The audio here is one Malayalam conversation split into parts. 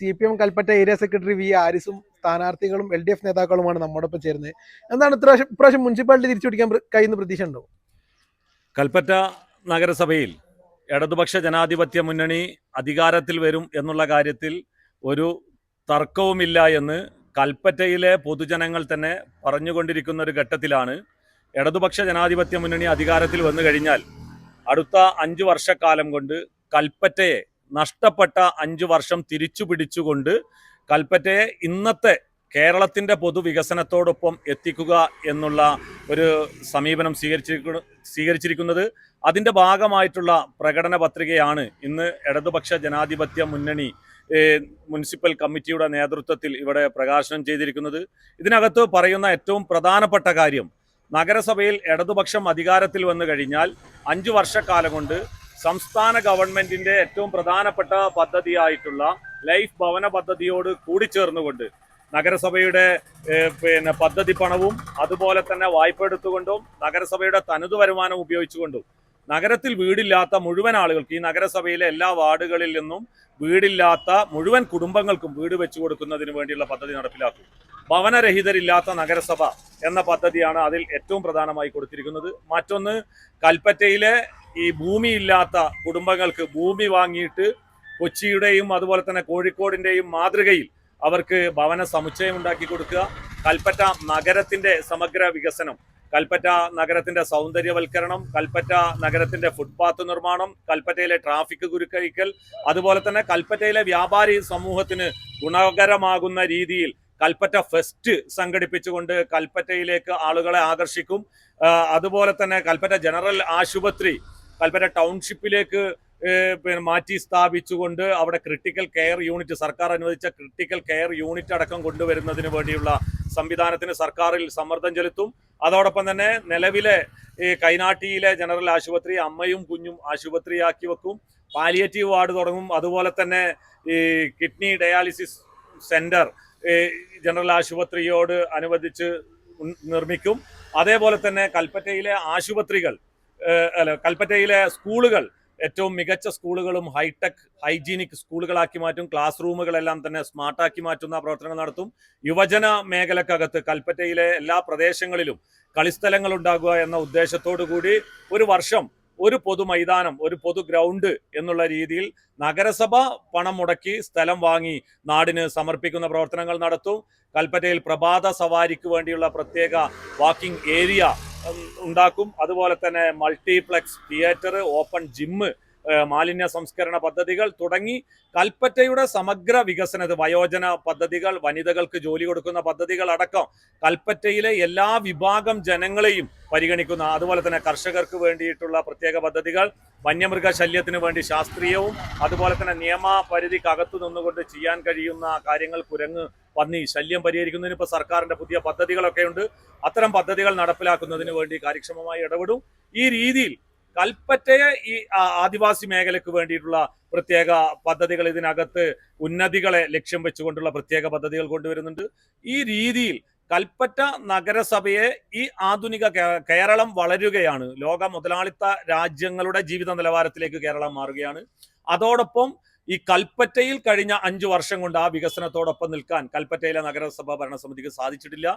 C P M Kalpetta area secretary V ആരിസും സ്ഥാനാർത്ഥികളും എൽ ഡി എഫ് നേതാക്കളുമാണ് നമ്മോടൊപ്പം ചേരുന്നത്. എന്താണ് ഇപ്രാവശ്യം ഇപ്രാവശ്യം മുനിസിപ്പാലിറ്റി തിരിച്ചു പിടിക്കാൻ കഴിയുന്ന പ്രതീക്ഷ ഉണ്ടോ കൽപ്പറ്റ നഗരസഭയിൽ ഇടതുപക്ഷ ജനാധിപത്യ മുന്നണി അധികാരത്തിൽ വരും എന്നുള്ള കാര്യത്തിൽ ഒരു തർക്കവുമില്ല എന്ന് കൽപ്പറ്റയിലെ പൊതുജനങ്ങൾ തന്നെ പറഞ്ഞുകൊണ്ടിരിക്കുന്ന ഒരു ഘട്ടത്തിലാണ് ഇടതുപക്ഷ ജനാധിപത്യ മുന്നണി അധികാരത്തിൽ വന്നു കഴിഞ്ഞാൽ അടുത്ത അഞ്ചു വർഷക്കാലം കൊണ്ട് കൽപ്പറ്റയെ നഷ്ടപ്പെട്ട അഞ്ച് വർഷം തിരിച്ചു പിടിച്ചുകൊണ്ട് കൽപ്പറ്റയെ ഇന്നത്തെ കേരളത്തിന്റെ പൊതുവികസനത്തോടൊപ്പം എത്തിക്കുക എന്നുള്ള ഒരു സമീപനം സ്വീകരിച്ചിരിക്കുന്നു സ്വീകരിച്ചിരിക്കുന്നത് അതിന്റെ ഭാഗമായിട്ടുള്ള പ്രകടന പത്രികയാണ് ഇന്ന് ഇടതുപക്ഷ ജനാധിപത്യ മുന്നണി മുനിസിപ്പൽ കമ്മിറ്റിയുടെ നേതൃത്വത്തിൽ ഇവിടെ പ്രകാശനം ചെയ്തിരിക്കുന്നത്. ഇതിനകത്ത് പറയുന്ന ഏറ്റവും പ്രധാനപ്പെട്ട കാര്യം നഗരസഭയിൽ ഇടതുപക്ഷം അധികാരത്തിൽ വന്നു കഴിഞ്ഞാൽ അഞ്ചു വർഷക്കാലം കൊണ്ട് സംസ്ഥാന ഗവൺമെന്റിന്റെ ഏറ്റവും പ്രധാനപ്പെട്ട പദ്ധതിയായിട്ടുള്ള ലൈഫ് ഭവന പദ്ധതിയോട് കൂടിച്ചേർന്നുകൊണ്ട് നഗരസഭയുടെ പിന്നെ പദ്ധതി പണവും അതുപോലെ തന്നെ വായ്പ എടുത്തുകൊണ്ടും നഗരസഭയുടെ തനതു വരുമാനം ഉപയോഗിച്ചുകൊണ്ടും നഗരത്തിൽ വീടില്ലാത്ത മുഴുവൻ ആളുകൾക്ക് ഈ നഗരസഭയിലെ എല്ലാ വാർഡുകളിൽ നിന്നും വീടില്ലാത്ത മുഴുവൻ കുടുംബങ്ങൾക്കും വീട് വെച്ചു കൊടുക്കുന്നതിന് വേണ്ടിയുള്ള പദ്ധതി നടപ്പിലാക്കും. ഭവനരഹിതരില്ലാത്ത നഗരസഭ എന്ന പദ്ധതിയാണ് അതിൽ ഏറ്റവും പ്രധാനമായി കൊടുത്തിരിക്കുന്നത്. മറ്റൊന്ന് കൽപ്പറ്റയിലെ ഈ ഭൂമിയില്ലാത്ത കുടുംബങ്ങൾക്ക് ഭൂമി വാങ്ങിയിട്ട് കൊച്ചിയുടെയും അതുപോലെ തന്നെ കോഴിക്കോടിന്റെയും മാതൃകയിൽ അവർക്ക് ഭവന സമുച്ചയം ഉണ്ടാക്കി കൊടുക്കുക. കൽപ്പറ്റ നഗരത്തിന്റെ സമഗ്ര വികസനം കൽപ്പറ്റ നഗരത്തിന്റെ സൗന്ദര്യവൽക്കരണം കൽപ്പറ്റ നഗരത്തിന്റെ ഫുട്പാത്ത് നിർമ്മാണം കൽപ്പറ്റയിലെ ട്രാഫിക് കുരുക്കഴിക്കൽ അതുപോലെ തന്നെ കൽപ്പറ്റയിലെ വ്യാപാരി സമൂഹത്തിന് ഗുണകരമാകുന്ന രീതിയിൽ കൽപ്പറ്റ ഫെസ്റ്റ് സംഘടിപ്പിച്ചുകൊണ്ട് കൽപ്പറ്റയിലേക്ക് ആളുകളെ ആകർഷിക്കും. അതുപോലെ തന്നെ കൽപ്പറ്റ ജനറൽ ആശുപത്രി കൽപ്പറ്റ ടൗൺഷിപ്പിലേക്ക് മാറ്റി സ്ഥാപിച്ചുകൊണ്ട് അവിടെ ക്രിട്ടിക്കൽ കെയർ യൂണിറ്റ് സർക്കാർ അനുവദിച്ച ക്രിട്ടിക്കൽ കെയർ യൂണിറ്റ് അടക്കം കൊണ്ടുവരുന്നതിന് വേണ്ടിയുള്ള സംവിധാനത്തിന് സർക്കാരിൽ സമ്മർദ്ദം ചെലുത്തും. അതോടൊപ്പം തന്നെ നിലവിലെ ഈ കൈനാട്ടിയിലെ ജനറൽ ആശുപത്രി അമ്മയും കുഞ്ഞും ആശുപത്രിയാക്കി വെക്കും. പാലിയേറ്റീവ് വാർഡ് തുടങ്ങും. അതുപോലെ തന്നെ ഈ കിഡ്നി ഡയാലിസിസ് സെന്റർ ജനറൽ ആശുപത്രിയോട് അനുവദിച്ച് നിർമ്മിക്കും. അതേപോലെ തന്നെ കൽപ്പറ്റയിലെ ആശുപത്രികൾ അല്ല കൽപ്പറ്റയിലെ സ്കൂളുകൾ ഏറ്റവും മികച്ച സ്കൂളുകളും ഹൈടെക് ഹൈജീനിക് സ്കൂളുകളാക്കി മാറ്റും ക്ലാസ് റൂമുകളെല്ലാം തന്നെ സ്മാർട്ടാക്കി മാറ്റുന്ന പ്രവർത്തനങ്ങൾ നടത്തും. യുവജന മേഖലക്കകത്ത് കൽപ്പറ്റയിലെ എല്ലാ പ്രദേശങ്ങളിലും കളിസ്ഥലങ്ങൾ ഉണ്ടാകുക എന്ന ഉദ്ദേശത്തോടു കൂടി ഒരു വർഷം ഒരു പൊതു മൈതാനം ഒരു പൊതു ഗ്രൗണ്ട് എന്നുള്ള രീതിയിൽ നഗരസഭ പണം മുടക്കി സ്ഥലം വാങ്ങി നാടിന് സമർപ്പിക്കുന്ന പ്രവർത്തനങ്ങൾ നടത്തും. കൽപ്പറ്റയിൽ പ്രഭാത സവാരിക്ക് വേണ്ടിയുള്ള പ്രത്യേക വാക്കിംഗ് ഏരിയ ഉണ്ടാക്കും. അതുപോലെ തന്നെ മൾട്ടിപ്ലക്സ് തിയേറ്റർ ഓപ്പൺ ജിമ്മ് മാലിന്യ സംസ്കരണ പദ്ധതികൾ തുടങ്ങി കൽപ്പറ്റയുടെ സമഗ്ര വികസന വയോജന പദ്ധതികൾ വനിതകൾക്ക് ജോലി കൊടുക്കുന്ന പദ്ധതികൾ അടക്കം കൽപ്പറ്റയിലെ എല്ലാ വിഭാഗം ജനങ്ങളെയും പരിഗണിക്കുന്ന അതുപോലെ തന്നെ കർഷകർക്ക് വേണ്ടിയിട്ടുള്ള പ്രത്യേക പദ്ധതികൾ വന്യമൃഗ ശല്യത്തിന് വേണ്ടി ശാസ്ത്രീയവും അതുപോലെ തന്നെ നിയമപരിധിക്കകത്തു നിന്നുകൊണ്ട് ചെയ്യാൻ കഴിയുന്ന കാര്യങ്ങൾ കുരങ്ങ് പന്നി ശല്യം പരിഹരിക്കുന്നതിന് ഇപ്പോൾ സർക്കാരിന്റെ പുതിയ പദ്ധതികളൊക്കെ ഉണ്ട്. അത്തരം പദ്ധതികൾ നടപ്പിലാക്കുന്നതിന് വേണ്ടി കാര്യക്ഷമമായി ഇടപെടും. ഈ രീതിയിൽ കൽപ്പറ്റയെ ഈ ആദിവാസി മേഖലയ്ക്ക് വേണ്ടിയിട്ടുള്ള പ്രത്യേക പദ്ധതികൾ ഇതിനകത്ത് ഉന്നതികളെ ലക്ഷ്യം വെച്ചുകൊണ്ടുള്ള പ്രത്യേക പദ്ധതികൾ കൊണ്ടുവരുന്നുണ്ട്. ഈ രീതിയിൽ കൽപ്പറ്റ നഗരസഭയെ ഈ ആധുനിക കേരളം വളരുകയാണ്. ലോക മുതലാളിത്ത രാജ്യങ്ങളുടെ ജീവിത നിലവാരത്തിലേക്ക് കേരളം മാറുകയാണ്. അതോടൊപ്പം ഈ കൽപ്പറ്റയിൽ കഴിഞ്ഞ അഞ്ചു വർഷം കൊണ്ട് ആ വികസനത്തോടൊപ്പം നിൽക്കാൻ കൽപ്പറ്റയിലെ നഗരസഭ ഭരണസമിതിക്ക് സാധിച്ചിട്ടില്ല.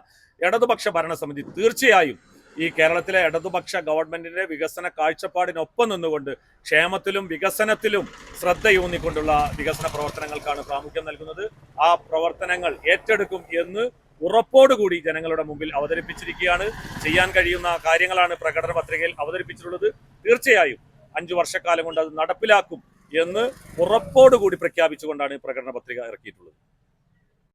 ഇടതുപക്ഷ ഭരണസമിതി തീർച്ചയായും ഈ കേരളത്തിലെ ഇടതുപക്ഷ ഗവൺമെന്റിന്റെ വികസന കാഴ്ചപ്പാടിനൊപ്പം നിന്നുകൊണ്ട് ക്ഷേമത്തിലും വികസനത്തിലും ശ്രദ്ധയൂന്നിക്കൊണ്ടുള്ള വികസന പ്രവർത്തനങ്ങൾക്കാണ് പ്രാമുഖ്യം നൽകുന്നത്. ആ പ്രവർത്തനങ്ങൾ ഏറ്റെടുക്കും എന്ന് ഉറപ്പോടുകൂടി ജനങ്ങളുടെ മുമ്പിൽ അവതരിപ്പിച്ചിരിക്കുകയാണ്. ചെയ്യാൻ കഴിയുന്ന കാര്യങ്ങളാണ് പ്രകടന പത്രികയിൽ അവതരിപ്പിച്ചിട്ടുള്ളത്. തീർച്ചയായും അഞ്ചു വർഷക്കാലം കൊണ്ട് അത് നടപ്പിലാക്കും എന്ന് ഉറപ്പോടുകൂടി പ്രഖ്യാപിച്ചുകൊണ്ടാണ് പ്രകടന പത്രിക ഇറക്കിയിട്ടുള്ളത്.